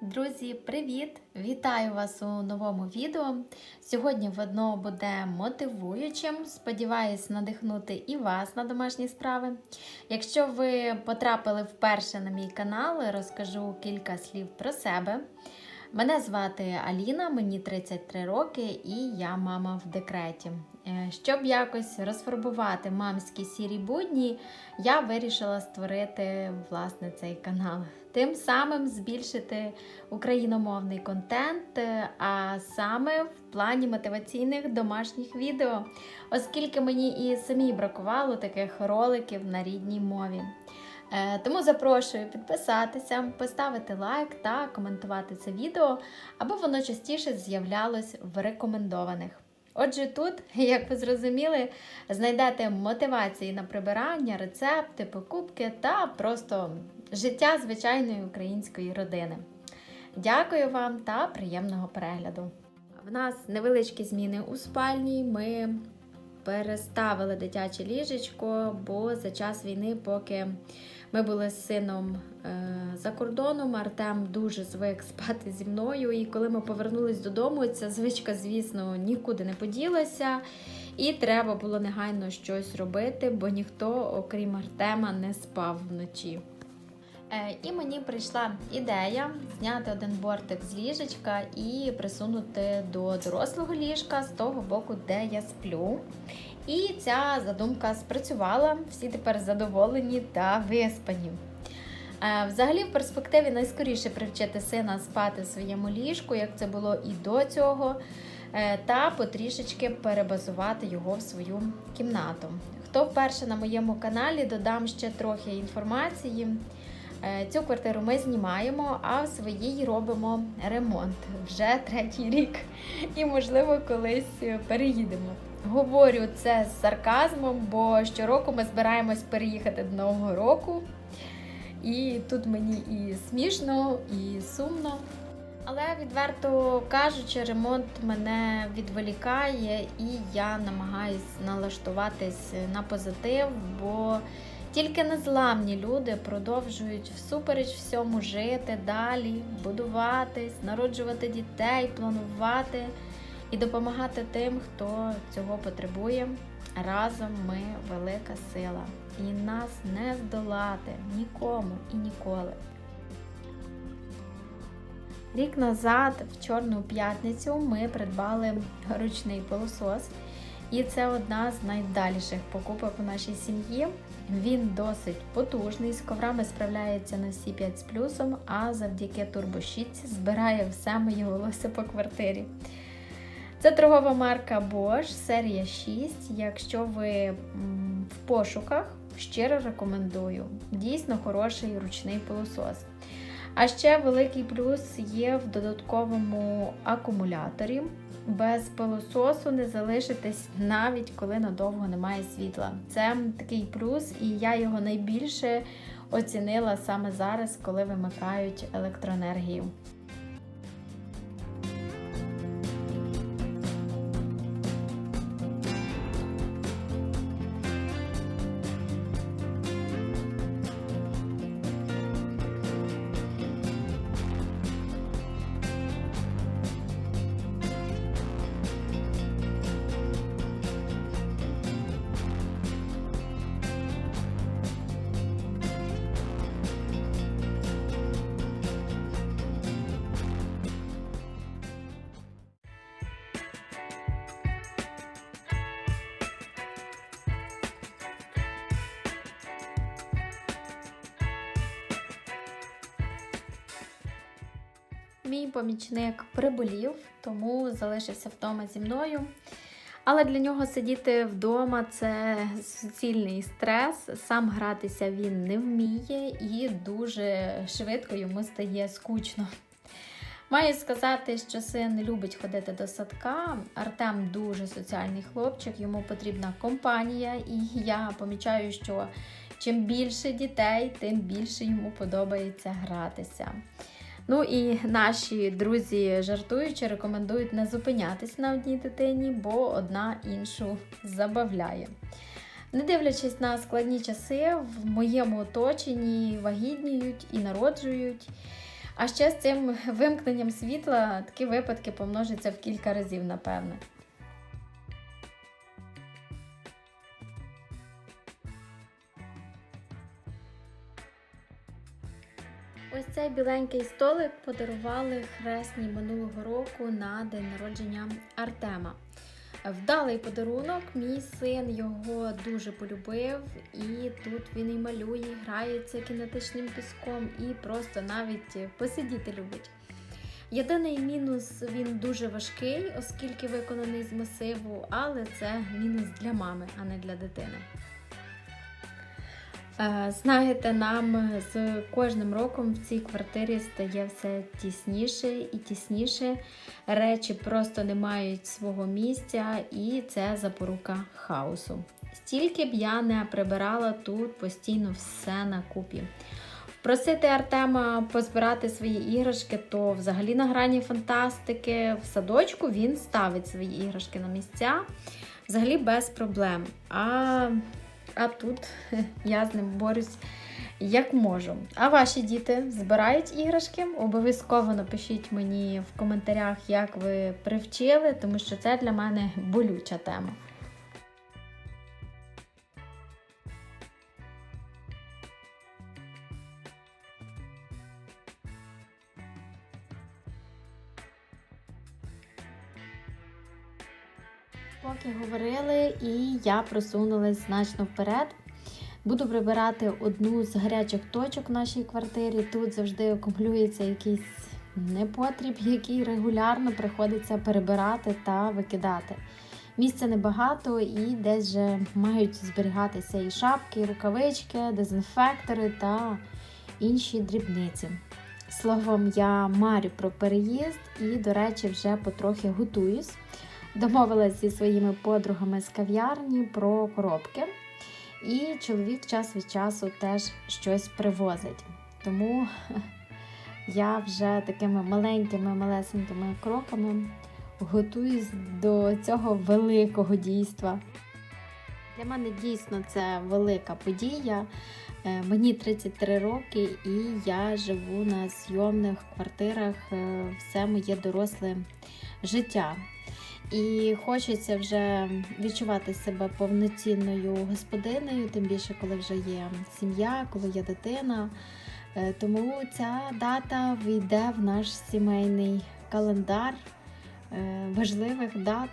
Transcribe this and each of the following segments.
Друзі, привіт! Вітаю вас у новому відео. Сьогодні воно буде мотивуючим. Сподіваюсь, надихнути і вас на домашні справи. Якщо ви потрапили вперше на мій канал, розкажу кілька слів про себе. Мене звати Аліна, мені 33 роки і я мама в декреті. Е, Щоб якось розфарбувати мамські сірі будні, я вирішила створити власне цей канал. Тим самим збільшити україномовний контент, е, а саме в плані мотиваційних домашніх відео, оскільки мені і самі бракувало таких роликів на рідній мові. Е, Тому запрошую підписатися, поставити лайк та коментувати це відео, аби воно частіше з'являлось в рекомендованих. Отже, тут, як ви зрозуміли, знайдете мотивації на прибирання, рецепти, покупки та просто життя звичайної української родини. Дякую вам та приємного перегляду! В нас невеличкі зміни у спальні. Ми переставили дитяче ліжечко, бо за час війни, поки ми були з сином е, за кордоном, Артем дуже звик спати зі мною. І коли ми повернулись додому, ця звичка, звісно, нікуди не поділася. І треба було негайно щось робити, бо ніхто, окрім Артема, не спав вночі. Е, І мені прийшла ідея зняти один бортик з ліжечка і присунути до дорослого ліжка з того боку, де я сплю. І ця задумка спрацювала. Всі тепер задоволені та виспані. Е, Взагалі, в перспективі найскоріше привчити сина спати в своєму ліжку, як це було і до цього, е, та потрішечки перебазувати його в свою кімнату. Хто вперше на моєму каналі, додам ще трохи інформації. Е, Цю квартиру ми знімаємо, а в своїй робимо ремонт вже третій рік. І, можливо, колись переїдемо. Говорю це з сарказмом, бо щороку ми збираємось переїхати до Нового року. І тут мені і смішно, і сумно. Але відверто кажучи, ремонт мене відволікає, і я намагаюсь налаштуватись на позитив, бо тільки незламні люди продовжують всупереч всьому жити далі, будуватись, народжувати дітей, планувати і допомагати тим, хто цього потребує. Разом ми велика сила, і нас не здолати нікому і ніколи. Рік назад, в Чорну п'ятницю, ми придбали ручний пилосос, і це одна з найдаліших покупок у нашій сім'ї. Він досить потужний, з коврами справляється на всі 5 з плюсом, а завдяки турбощітці збирає все моє волосся по квартирі. Це торгова марка Bosch, серія 6. Якщо ви в пошуках, щиро рекомендую. Дійсно хороший ручний пилосос. А ще великий плюс є в додатковому акумуляторі. Без пилососу не залишитесь навіть коли надовго немає світла. Це такий плюс, і я його найбільше оцінила саме зараз, коли вимикають електроенергію. Мій помічник приболів, тому залишився вдома зі мною. Але для нього сидіти вдома це суцільний стрес. Сам гратися він не вміє і дуже швидко йому стає скучно. Маю сказати, що син любить ходити до садка. Артем дуже соціальний хлопчик, йому потрібна компанія, і я помічаю, що чим більше дітей, тим більше йому подобається гратися. Ну і наші друзі жартуючи, рекомендують не зупинятись на одній дитині, бо одна іншу забавляє. Не дивлячись на складні часи, в моєму оточенні вагітніють і народжують. А ще з цим вимкненням світла такі випадки помножаться в кілька разів, напевне. Цей біленький столик подарували хресні минулого року на день народження Артема. Вдалий подарунок, мій син його дуже полюбив, і тут він і малює, і грається кінетичним піском, і просто навіть посидіти любить. Єдиний мінус він дуже важкий, оскільки виконаний з масиву, але це мінус для мами, а не для дитини. Е, Знаєте, нам з кожним роком в цій квартирі стає все тісніше і тісніше. Речі просто не мають свого місця, і це запорука хаосу. Стільки б я не прибирала тут постійно все на купі. Просити Артема позбирати свої іграшки, то взагалі на грані фантастики. В садочку він ставить свої іграшки на місця, взагалі без проблем. А а тут я з ним борюсь як можу. А ваші діти збирають іграшки? Обов'язково напишіть мені в коментарях, як ви привчили, тому що це для мене болюча тема. Поки говорили, і я просунулась значно вперед. Буду прибирати одну з гарячих точок в нашій квартирі. Тут завжди акумулюється якийсь непотріб, який регулярно приходиться перебирати та викидати. Місця небагато і десь же мають зберігатися і шапки, і рукавички, дезінфектори та інші дрібниці. Словом, я марю про переїзд і, до речі, вже потрохи готуюсь. Домовилась зі своїми подругами з кав'ярні про коробки. І чоловік час від часу теж щось привозить. Тому я вже такими маленькими, малесенькими кроками готуюсь до цього великого дійства. Для мене дійсно це велика подія. Е, мені 33 роки, і я живу на зйомних квартирах е, все моє доросле життя. І хочеться вже відчувати себе повноцінною господинею, тим більше, коли вже є сім'я, коли є дитина. Е, тому ця дата війде в наш сімейний календар е, важливих дат.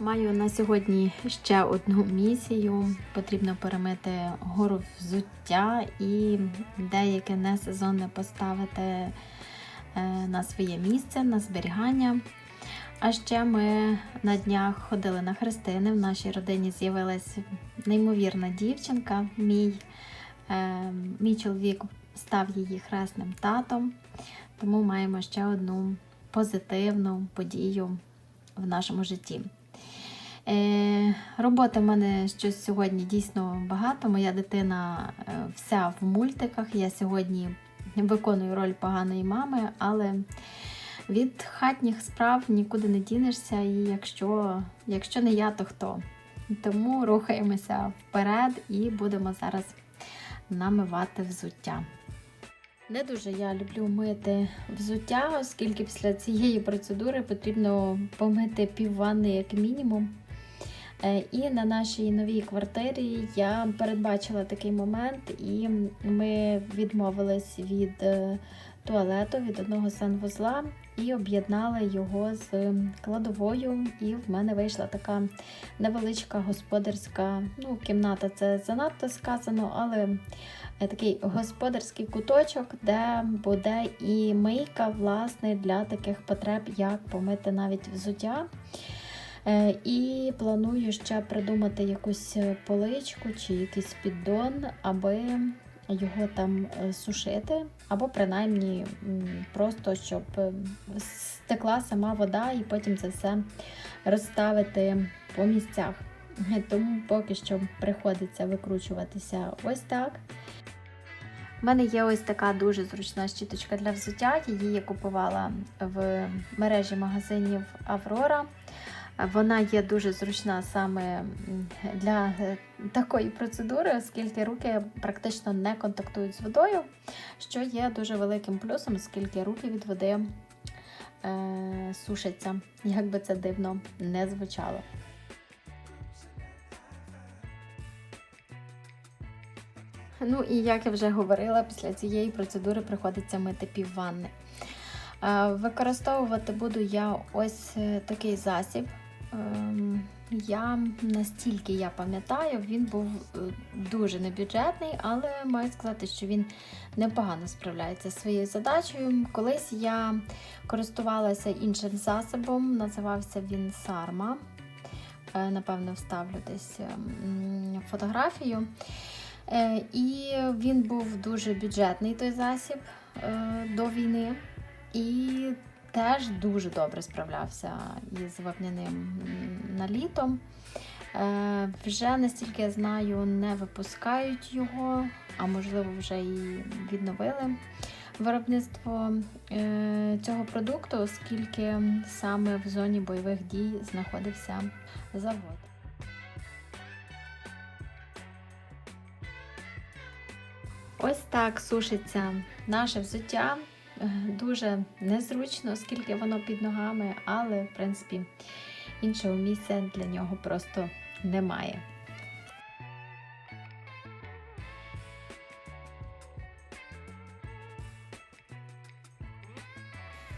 Маю на сьогодні ще одну місію. Потрібно перемити гору взуття і деяке несезонне поставити е, на своє місце, на зберігання. А ще ми на днях ходили на хрестини. В нашій родині з'явилася неймовірна дівчинка. Мій, е, Мій чоловік став її хресним татом, тому маємо ще одну позитивну подію в нашому житті. Е, Роботи в мене щось сьогодні дійсно багато. Моя дитина е, вся в мультиках. Я сьогодні виконую роль поганої мами, але від хатніх справ нікуди не дінешся, і якщо, якщо не я, то хто? Тому рухаємося вперед і будемо зараз намивати взуття. Не дуже я люблю мити взуття, оскільки після цієї процедури потрібно помити пів ванни як мінімум. Е, і на нашій новій квартирі я передбачила такий момент, і ми відмовились від е, туалету, від одного санвузла і об'єднали його з кладовою. І в мене вийшла така невеличка господарська ну, кімната. Це занадто сказано, але е, такий господарський куточок, де буде і мийка власне, для таких потреб, як помити навіть взуття. Е, і планую ще придумати якусь поличку чи якийсь піддон, аби його там е, сушити, або принаймні просто щоб е, стекла сама вода, і потім це все розставити по місцях. Тому поки що приходиться викручуватися ось так. У мене є ось така дуже зручна щіточка для взуття. Її я купувала в мережі магазинів Аврора. Вона є дуже зручна саме для е, такої процедури, оскільки руки практично не контактують з водою, що є дуже великим плюсом, оскільки руки від води е, сушаться, як би це дивно не звучало. Ну і як я вже говорила, після цієї процедури приходиться мити півванни. Е, Використовувати буду я ось е, такий засіб. Ем, Я настільки я пам'ятаю, він був е, дуже небюджетний, але маю сказати, що він непогано справляється зі своєю задачею. Колись я користувалася іншим засобом, називався він Сарма. Е, Напевно, вставлю десь ем, фотографію. Е, І він був дуже бюджетний той засіб до війни. І теж дуже добре справлявся із вапняним налітом. Е, Вже настільки я знаю, не випускають його, а можливо, вже і відновили виробництво е, цього продукту, оскільки саме в зоні бойових дій знаходився завод. Ось так сушиться наше взуття. Дуже незручно, оскільки воно під ногами, але в принципі іншого місця для нього просто немає.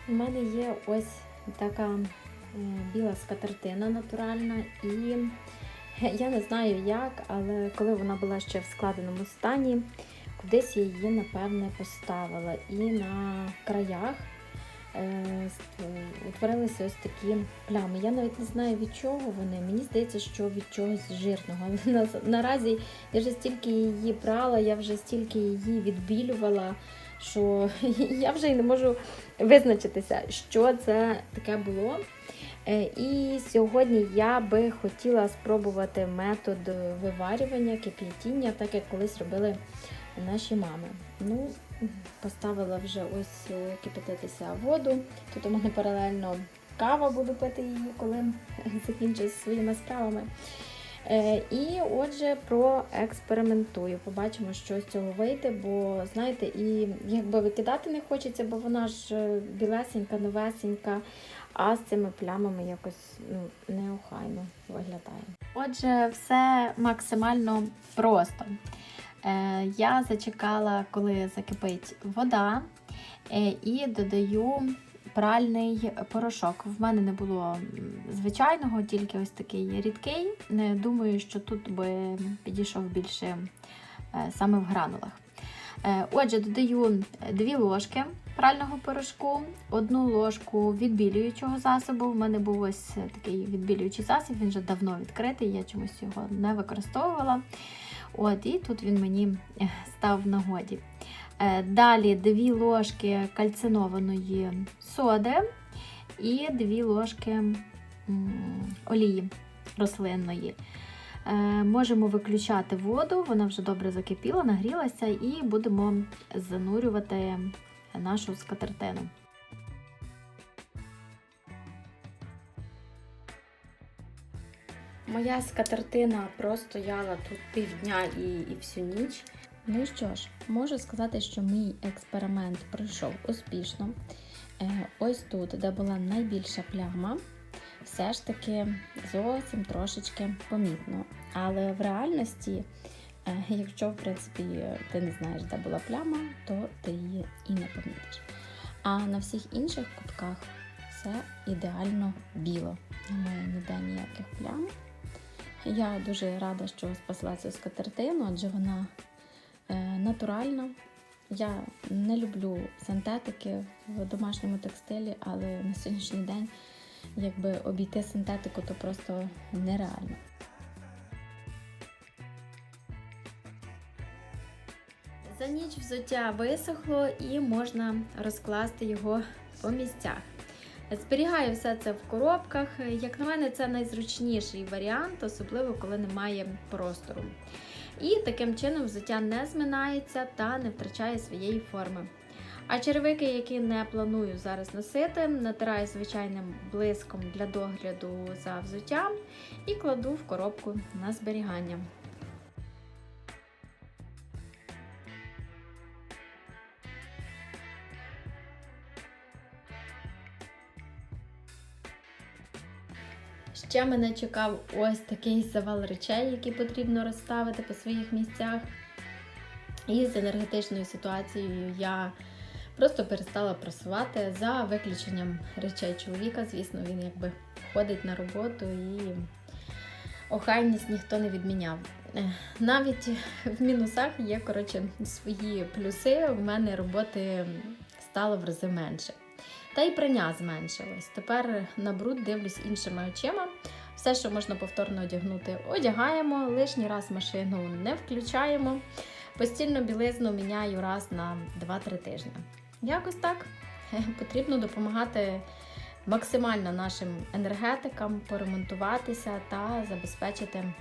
У мене є ось така біла скатертина натуральна, і я не знаю як, але коли вона була ще в складеному стані, кудись я її, напевне, поставила. І на краях е, утворилися ось такі плями. Я навіть не знаю від чого вони. Мені здається, що від чогось жирного. Наразі я вже стільки її прала, я вже стільки її відбілювала, що я вже й не можу визначитися, що це таке було. Е, І сьогодні я би хотіла спробувати метод виварювання, кип'ятіння, так як колись робили наші мами. Ну, поставила вже ось е, кипятитися воду. Тут у мене паралельно кава, буду пити її, коли закінчу зі своїми справами. Е, І отже, проекспериментую. Побачимо, що з цього вийде, бо знаєте, і якби викидати не хочеться, бо вона ж е, білесенька, новесенька, а з цими плямами якось ну, неохайно виглядає. Отже, все максимально просто. Е, Я зачекала, коли закипить вода, е, і додаю пральний порошок. В мене не було звичайного, тільки ось такий рідкий. Думаю, що тут би підійшов більше е, саме в гранулах. Отже, додаю 2 ложки прального порошку, одну ложку відбілюючого засобу. В мене був ось такий відбілюючий засіб, він вже давно відкритий, я чомусь його не використовувала. От, і тут він мені е, став в нагоді. Е, Далі 2 ложки кальцинованої соди і 2 ложки олії рослинної. Е, Можемо виключати воду, вона вже добре закипіла, нагрілася, і будемо занурювати нашу скатертину. Моя скатертина простояла тут півдня і, і всю ніч. Ну що ж, можу сказати, що мій експеримент пройшов успішно. Е, Ось тут, де була найбільша пляма, все ж таки зовсім трошечки помітно. Але в реальності, е, якщо в принципі ти не знаєш, де була пляма, то ти її і не помітиш. А на всіх інших кутках все ідеально біло. Немає ніде ніяких плям. Я дуже рада, що спасла цю скатертину, адже вона е, натуральна. Я не люблю синтетики в домашньому текстилі, але на сьогоднішній день, якби обійти синтетику, то просто нереально. За ніч взуття висохло і можна розкласти його по місцях. Зберігаю все це в коробках. Як на мене, це найзручніший варіант, особливо коли немає простору. І таким чином взуття не зминається та не втрачає своєї форми. А черевики, які не планую зараз носити, натираю звичайним блиском для догляду за взуттям і кладу в коробку на зберігання. Ще мене чекав ось такий завал речей, які потрібно розставити по своїх місцях. І з енергетичною ситуацією я просто перестала просувати за виключенням речей чоловіка. Звісно, він якби ходить на роботу і охайність ніхто не відміняв. Навіть в мінусах є коротше, свої плюси. В мене роботи стало в рази менше. Та й прання зменшилось. Тепер на бруд дивлюсь іншими очима. Все, що можна повторно одягнути, одягаємо, лишній раз машину не включаємо. Постільну білизну міняю раз на 2-3 тижні. Якось так потрібно допомагати максимально нашим енергетикам поремонтуватися та забезпечити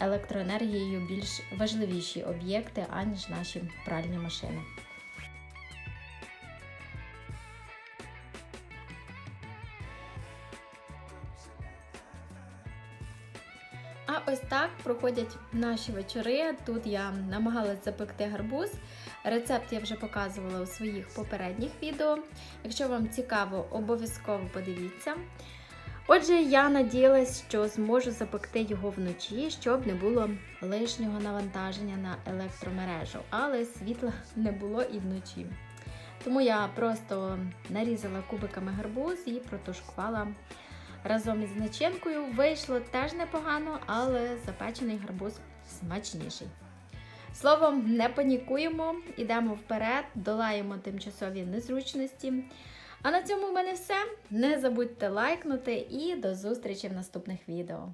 електроенергією більш важливіші об'єкти, аніж наші пральні машини. Так проходять наші вечори. Тут я намагалась запекти гарбуз. Рецепт я вже показувала у своїх попередніх відео. Якщо вам цікаво, обов'язково подивіться. Отже, я надіялась, що зможу запекти його вночі, щоб не було лишнього навантаження на електромережу, але світла не було і вночі. Тому я просто нарізала кубиками гарбуз і протушкувала разом із начинкою. Вийшло теж непогано, але запечений гарбуз смачніший. Словом, не панікуємо, ідемо вперед, долаємо тимчасові незручності. А на цьому в мене все. Не забудьте лайкнути і до зустрічі в наступних відео.